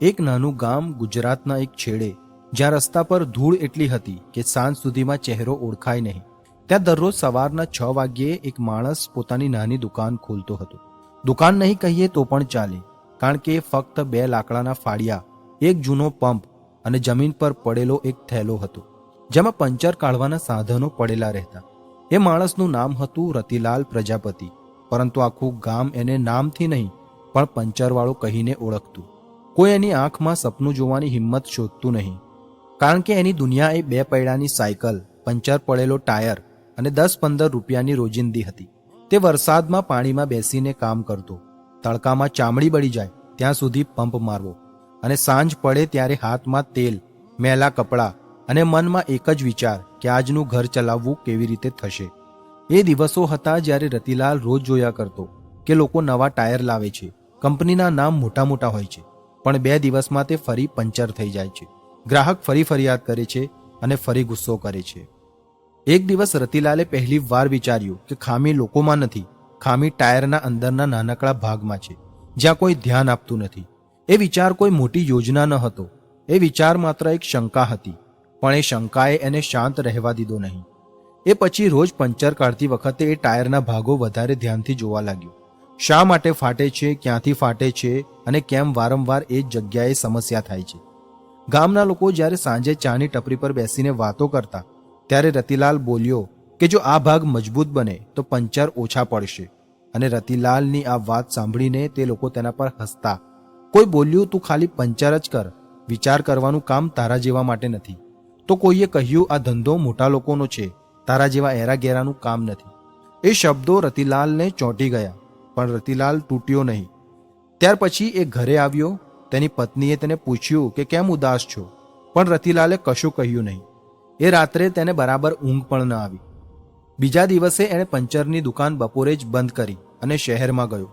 એક નાનું ગામ ગુજરાતના એક છેડે, જ્યાં રસ્તા પર ધૂળ એટલી હતી કે સાંજ સુધીમાં ચહેરો ઓળખાય નહીં. ત્યાં દરરોજ સવારના છ વાગ્યે એક માણસ પોતાની નાની દુકાન ખોલતો હતો. દુકાન નહીં કહીએ તો પણ ચાલે, કારણ કે ફક્ત બે લાકડાના ફાળિયા, એક જૂનો પંપ અને જમીન પર પડેલો એક થેલો હતો, જેમાં પંચર કાઢવાના સાધનો પડેલા રહેતા. એ માણસનું નામ હતું રતિલાલ પ્રજાપતિ, પરંતુ આખું ગામ એને નામથી નહીં, પણ પંચરવાળો કહીને ઓળખતું. કોઈ એની આંખમાં સપનું જોવાની હિંમત શોધતું નહીં. કારણ કે એની દુનિયા એ બે પૈડાની સાયકલ, પંચર પડેલો ટાયર અને દસ પંદર રૂપિયાની રોજિંદી હતી. તે વરસાદમાં પાણીમાં બેસીને કામ કરતો. તડકામાં ચામડી બળી જાય, ત્યાં સુધી પંપ મારવો. અને સાંજ પડે ત્યારે હાથમાં તેલ, મેલા કપડાં અને મનમાં એક જ વિચાર કે આજનું ઘર ચલાવવું કેવી રીતે થશે. એ દિવસો હતા જ્યારે રતિલાલ રોજ જોયા કરતો કે લોકો નવા ટાયર લાવે છે. કંપનીના નામ મોટા મોટા હોય છે. પણ બે દિવસમાં તે ફરી પંચર થઈ જાય છે. ગ્રાહક ફરી ફરિયાદ કરે છે અને ફરી ગુસ્સો કરે છે. એક દિવસ રતિલાલે પહેલી વાર વિચાર્યું કે ખામી લોકોમાં નથી, ખામી ટાયરના અંદરના નાનકડા ભાગમાં છે, જ્યાં કોઈ ધ્યાન આપતું નથી. એ વિચાર કોઈ મોટી યોજના ન હતો. એ વિચાર માત્ર એક શંકા હતી, પણ એ શંકાએ એને શાંત રહેવા દીધો નહીં. એ પછી રોજ પંચર કાઢતી વખતે એ ટાયરના ભાગો વધારે ધ્યાનથી જોવા લાગ્યો. શા માટે ફાટે છે, ક્યાંથી ફાટે છે અને કેમ વારંવાર એ જ જગ્યાએ સમસ્યા થાય છે. ગામના લોકો જ્યારે સાંજે ચાની ટપરી પર બેસીને વાતો કરતા, ત્યારે રતિલાલ બોલ્યો કે જો આ ભાગ મજબૂત બને, તો પંચર ઓછા પડશે. અને રતિલાલની આ વાત સાંભળીને તે લોકો તેના પર હસતા. કોઈ બોલ્યું, તું ખાલી પંચર જ કર. વિચાર કરવાનું કામ તારા જેવા માટે નથી. તો કોઈએ કહ્યું, આ ધંધો મોટા લોકોનો છે. તારા જેવા એરા ગેરાનું કામ નથી. એ શબ્દો રતિલાલને ચોંટી ગયા. પણ રતિલાલ તૂટ્યો નહીં. ત્યાર પછી એ ઘરે આવ્યો, તેની પત્નીએ તેને પૂછ્યું કે કેમ ઉદાસ છો? પણ રતિલાલે કશું કહ્યું નહીં. એ રાત્રે તેને બરાબર ઊંઘ પણ ન આવી. બીજા દિવસે એણે પંચરની દુકાન બપોરે જ બંધ કરી અને શહેરમાં ગયો.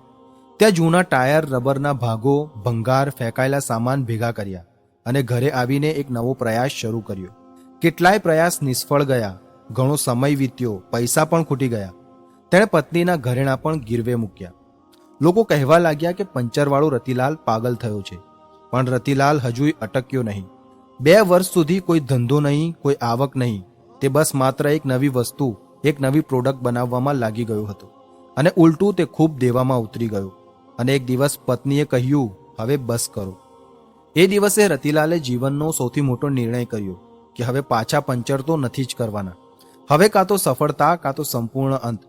ત્યાં જૂના ટાયર, રબરના ભાગો, ભંગાર ફેંકાયેલા સામાન ભેગા કર્યા અને ઘરે આવીને એક નવો પ્રયાસ શરૂ કર્યો. કેટલાય પ્રયાસ નિષ્ફળ ગયા, ઘણો સમય વીત્યો, પૈસા પણ ખૂટી ગયા. તેણે પત્નીના ઘરેણા પણ ગીરવે મૂક્યા. લોકો કહેવા લાગ્યા કે પંચરવાળો રતિલાલ પાગલ થયો છે. પણ રતિલાલ હજુય અટક્યો નહીં. બે વર્ષ સુધી કોઈ ધંધો નહીં, કોઈ આવક નહીં. તે બસ માત્ર એક નવી વસ્તુ, એક નવી પ્રોડક્ટ બનાવવામાં લાગી ગયો હતો. અને ઉલટું તે ખૂબ દેવામાં ઉતરી ગયો. અને એક દિવસ પત્નીએ કહ્યું, હવે બસ કરો. એ દિવસે રતિલાલે જીવનનો સૌથી મોટો નિર્ણય કર્યો કે હવે પાછા પંચર તો નથી જ કરવાના. હવે કાં તો સફળતા, કાં તો સંપૂર્ણ અંત.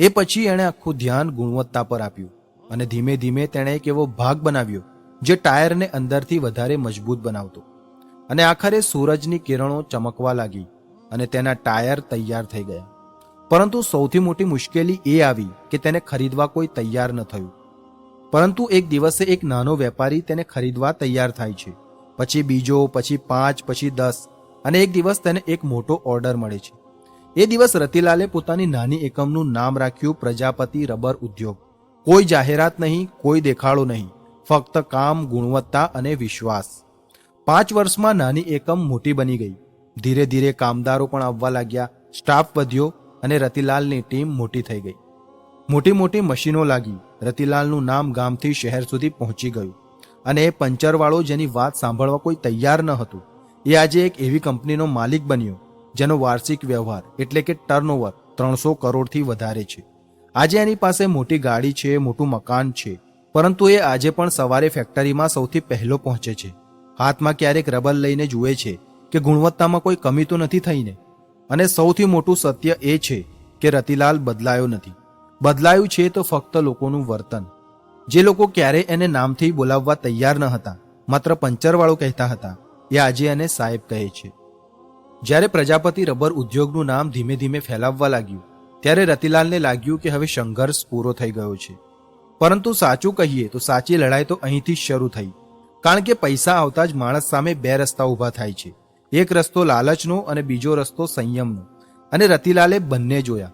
એ પછી એણે આખું ધ્યાન ગુણવત્તા પર આપ્યું અને ધીમે ધીમે તેણે એક એવો ભાગ બનાવ્યો જે ટાયરને અંદરથી વધારે મજબૂત બનાવતો. અને આખરે સૂરજની કિરણો ચમકવા લાગી અને તેના ટાયર તૈયાર થઈ ગયા. પરંતુ સૌથી મોટી મુશ્કેલી એ આવી કે તેને ખરીદવા કોઈ તૈયાર ન થયું. પરંતુ એક દિવસે એક નાનો વેપારી તેને ખરીદવા તૈયાર થાય છે. પછી બીજો, પછી પાંચ, પછી દસ અને એક દિવસ તેને એક મોટો ઓર્ડર મળે છે. એ દિવસ રતિલાલે પોતાની નાની એકમનું નામ રાખ્યું પ્રજાપતિ રબર ઉદ્યોગ. કોઈ જાહેરાત નહીં, કોઈ દેખાડો નહીં. ફક્ત કામ, ગુણવત્તા અને વિશ્વાસ. પાંચ વર્ષમાં નાની એકમ મોટી બની ગઈ. ધીરે ધીરે કામદારો પણ આવવા લાગ્યા, સ્ટાફ વધ્યો અને રતિલાલની ટીમ મોટી થઈ ગઈ. મોટી મોટી મશીનો લાગી. રતિલાલનું નામ ગામથી શહેર સુધી પહોંચી ગયું. અને એ પંચરવાળો જેની વાત સાંભળવા કોઈ તૈયાર ન હતું. એ આજે એક એવી કંપનીનો માલિક બન્યો. જેનો વાર્ષિક વ્યવહાર એટલે કે ટર્નઓવર ત્રણસો કરોડથી વધારે છે. આજે એની પાસે મોટી ગાડી છે, મોટું મકાન છે, પરંતુ એ આજે પણ સવારે ફેક્ટરીમાં સૌથી પહેલો પહોંચે છે. હાથમાં ક્યારેક રબર લઈને જુએ છે કે ગુણવત્તામાં કોઈ કમી તો નથી થઈને. અને સૌથી મોટું સત્ય એ છે કે રતિલાલ બદલાયો નથી. બદલાયું છે તો ફક્ત લોકોનું વર્તન. જે લોકો ક્યારે એને નામથી બોલાવવા તૈયાર ન હતા, માત્ર પંચરવાળો કહેતા હતા, એ આજે એને સાહેબ કહે છે. જ્યારે પ્રજાપતિ રબર ઉદ્યોગનું નામ ધીમે ધીમે ફેલાવવા લાગ્યું, ત્યારે રતિલાલને લાગ્યું કે હવે સંઘર્ષ પૂરો થઈ ગયો છે. પરંતુ સાચું કહીએ તો સાચી લડાઈ તો અહીંથી જ શરૂ થઈ, કારણ કે પૈસા આવતા જ માણસ સામે બે રસ્તા ઊભા થાય છે. એક રસ્તો લાલચનો અને બીજો રસ્તો સંયમનો. અને રતિલાલે બંને જોયા.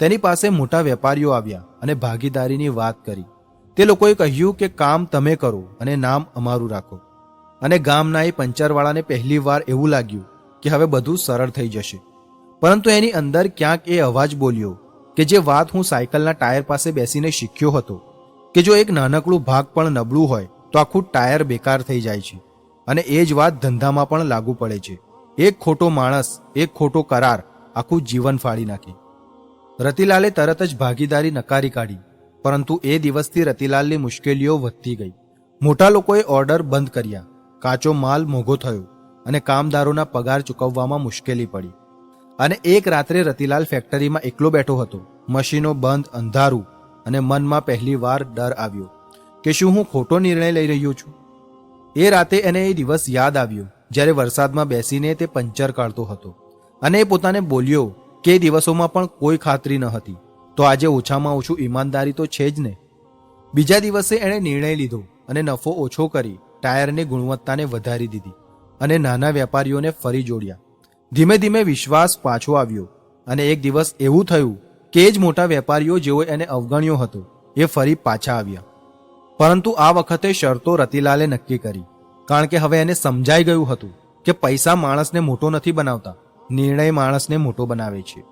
તેની પાસે મોટા વેપારીઓ આવ્યા અને ભાગીદારીની વાત કરી. તે લોકોએ કહ્યું કે કામ તમે કરો અને નામ અમારું રાખો. અને ગામના એ પંચરવાળાને પહેલી વાર એવું લાગ્યું કે હવે બધું સરળ થઈ જશે. પરંતુ એની અંદર ક્યાંક એ અવાજ બોલ્યો કે જે વાત હું સાયકલના ટાયર પાસે બેસીને શીખ્યો હતો, કે જો એક નાનકડું ભાગ પણ નબળું હોય તો આખું ટાયર બેકાર થઈ જાય છે અને એ જ વાત ધંધામાં પણ લાગુ પડે છે. એક ખોટો માણસ, એક ખોટો કરાર આખું જીવન ફાડી નાખે. રતિલાલે તરત જ ભાગીદારી નકારી કાઢી, પરંતુ એ દિવસથી રતિલાલની મુશ્કેલીઓ વધતી ગઈ. મોટા લોકોએ ઓર્ડર બંધ કર્યા. કાચો માલ મોંઘો થયો. અને કામદારોના પગાર ચૂકવવામાં મુશ્કેલી પડી. અને એક રાત્રે રતિલાલ ફેક્ટરીમાં એકલો બેઠો હતો. મશીનો બંધ, અંધારું, અને મનમાં પહેલી વાર ડર આવ્યો કે શું હું ખોટો નિર્ણય લઈ રહ્યો છું? એ રાતે એને એ દિવસ યાદ આવ્યો, જ્યારે વરસાદમાં બેસીને તે પંચર કાઢતો હતો. અને એ પોતાને બોલ્યો કે દિવસોમાં પણ કોઈ ખાતરી ન હતી. તો આજે ઓછામાં ઓછું ઈમાનદારી તો છે જ ને. બીજા દિવસે એણે નિર્ણય લીધો અને નફો ઓછો કરી, ટાયરની ગુણવત્તાને વધારી દીધી. અને નાના વેપારીઓને ફરી જોડ્યા. ધીમે ધીમે વિશ્વાસ પાછો આવ્યો અને એક દિવસ એવું થયું કે એ જ મોટા વેપારીઓ જેઓ એને અવગણ્યો હતો, એ ફરી પાછા આવ્યા. પરંતુ આ વખતે શરતો રતિલાલે નક્કી કરી, કારણ કે હવે એને સમજાઈ ગયું હતું કે પૈસા માણસને મોટો નથી બનાવતા, નિર્ણય માણસને મોટો બનાવે છે.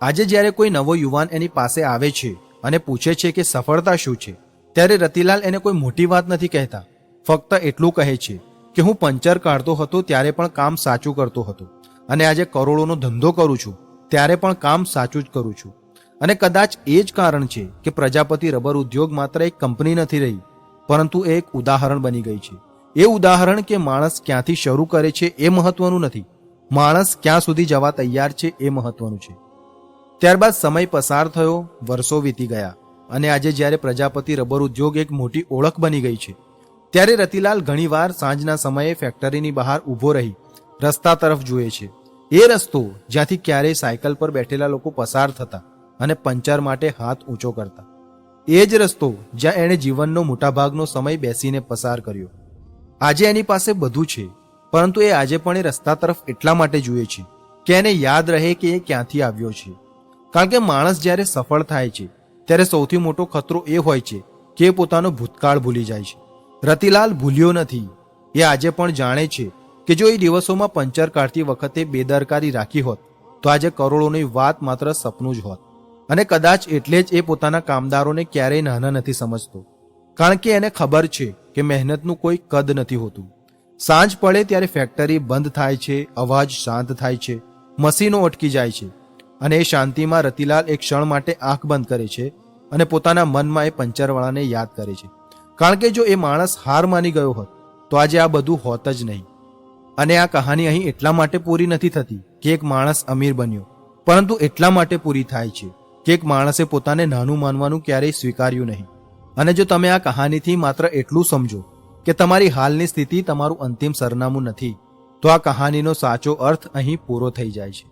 આજે જ્યારે કોઈ નવો યુવાન એની પાસે આવે છે અને પૂછે છે કે સફળતા શું છે, ત્યારે રતિલાલ એને કોઈ મોટી વાત નથી કહેતા, ફક્ત એટલું કહે છે કે હું પંચર કાઢતો હતો ત્યારે પણ કામ સાચું કરતો હતો. અને આજે કરોડોનો ધંધો કરું છું, ત્યારે પણ કામ સાચું જ કરું છું. અને કદાચ એ જ કારણ છે કે પ્રજાપતિ રબર ઉદ્યોગ માત્ર એક કંપની નથી રહી, પરંતુ એ એક ઉદાહરણ બની ગઈ છે. એ ઉદાહરણ કે માણસ ક્યાંથી શરૂ કરે છે એ મહત્વનું નથી. માણસ ક્યાં સુધી જવા તૈયાર છે એ મહત્વનું છે. ત્યારબાદ સમય પસાર થયો, વર્ષો વીતી ગયા. અને આજે જ્યારે પ્રજાપતિ રબર ઉદ્યોગ એક મોટી ઓળખ બની ગઈ છે ત્યારે રતિલાલ ઘણીવાર સાંજના સમયે ફેક્ટરીની બહાર ઊભો રહી, રસ્તા તરફ જુએ છે. એ રસ્તો જ્યાંથી ક્યારેય સાયકલ પર બેઠેલા લોકો પસાર થતા અને પંચર માટે હાથ ઊંચો કરતા. એ જ રસ્તો જ્યાં એણે જીવનનો મોટાભાગનો સમય બેસીને પસાર કર્યો. આજે એની પાસે બધું છે, પરંતુ એ આજે પણ એ રસ્તા તરફ એટલા માટે જુએ છે કે એને યાદ રહે કે એ ક્યાંથી આવ્યો છે. કારણ કે માણસ જ્યારે સફળ થાય છે, ત્યારે સૌથી મોટો ખતરો એ હોય છે કે પોતાનો ભૂતકાળ ભૂલી જાય છે. રતિલાલ ભૂલ્યો નથી. એ આજે પણ જાણે છે કે જો એ દિવસોમાં પંચર કાઢતી વખતે બેદરકારી રાખી હોત, તો આજે કરોડોની વાત માત્ર સપનું જ હોત. અને કદાચ એટલે જ એ પોતાના કામદારોને ક્યારેય નાના નથી સમજતો. કારણ કે એને ખબર છે કે મહેનતનું કોઈ કદ નથી હોતું. સાંજ પડે ત્યારે ફેક્ટરી બંધ થાય છે, અવાજ શાંત થાય છે, મશીનો અટકી જાય છે. અને એ શાંતિમાં રતિલાલ એક ક્ષણ માટે આંખ બંધ કરે છે અને પોતાના મનમાં એ પંચરવાળાને યાદ કરે છે. કારણ કે જો એ માણસ હાર માની ગયો હોત, તો આજે આ બધું હોત જ નહીં. અને આ કહાની અહીં એટલા માટે પૂરી નથી થતી કે એક માણસ અમીર બન્યો. પરંતુ એટલા માટે પૂરી થાય છે કે એક માણસે પોતાને નાનું માનવાનું ક્યારેય સ્વીકાર્યું નહીં. અને જો તમે આ કહાનીથી માત્ર એટલું સમજો કે તમારી હાલની સ્થિતિ તમારું અંતિમ સરનામું નથી, તો આ કહાનીનો સાચો અર્થ અહીં પૂરો થઈ જાય છે.